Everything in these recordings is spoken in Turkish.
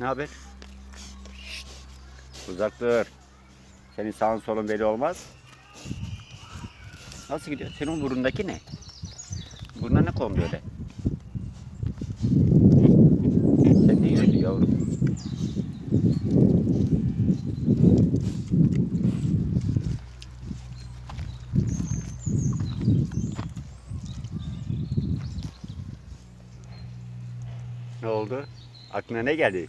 Ne haber? Şşt, Uzak dur. Senin sağın solun belli olmaz. Nasıl gidiyor? Senin burundaki ne? Burnuna ne kondu öyle? Sen ne yiyorsun yavrum? Ne oldu? Aklına ne geldi?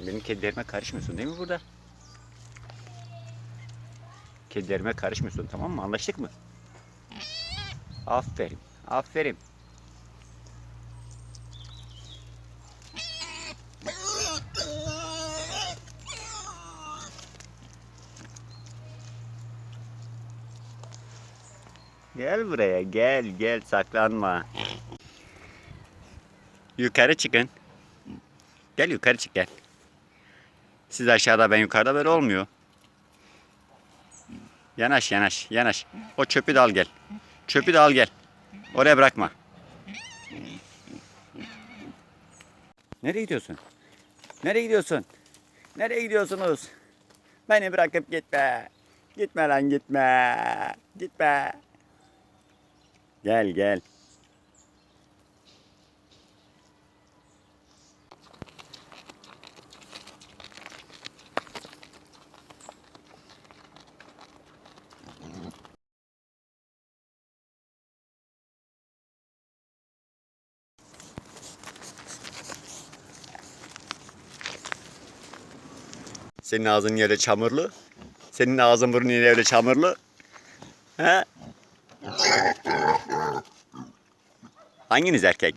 Benim kedilerime karışmıyorsun değil mi burada? Kedilerime karışmıyorsun tamam mı? Anlaştık mı? Aferin. Aferin. Gel buraya gel gel saklanma. Yukarı çıkın. Gel yukarı çık gel. Siz aşağıda ben yukarıda böyle olmuyor. Yanaş yanaş yanaş. O çöpü de al gel. Çöpü de al gel. Oraya bırakma. Nereye gidiyorsun? Nereye gidiyorsun? Nereye gidiyorsunuz? Beni bırakıp gitme. Gitme lan gitme. Gitme. Gel gel. Senin ağzın niye öyle çamurlu? Senin ağzın burnun niye öyle çamurlu? He? Hanginiz erkek?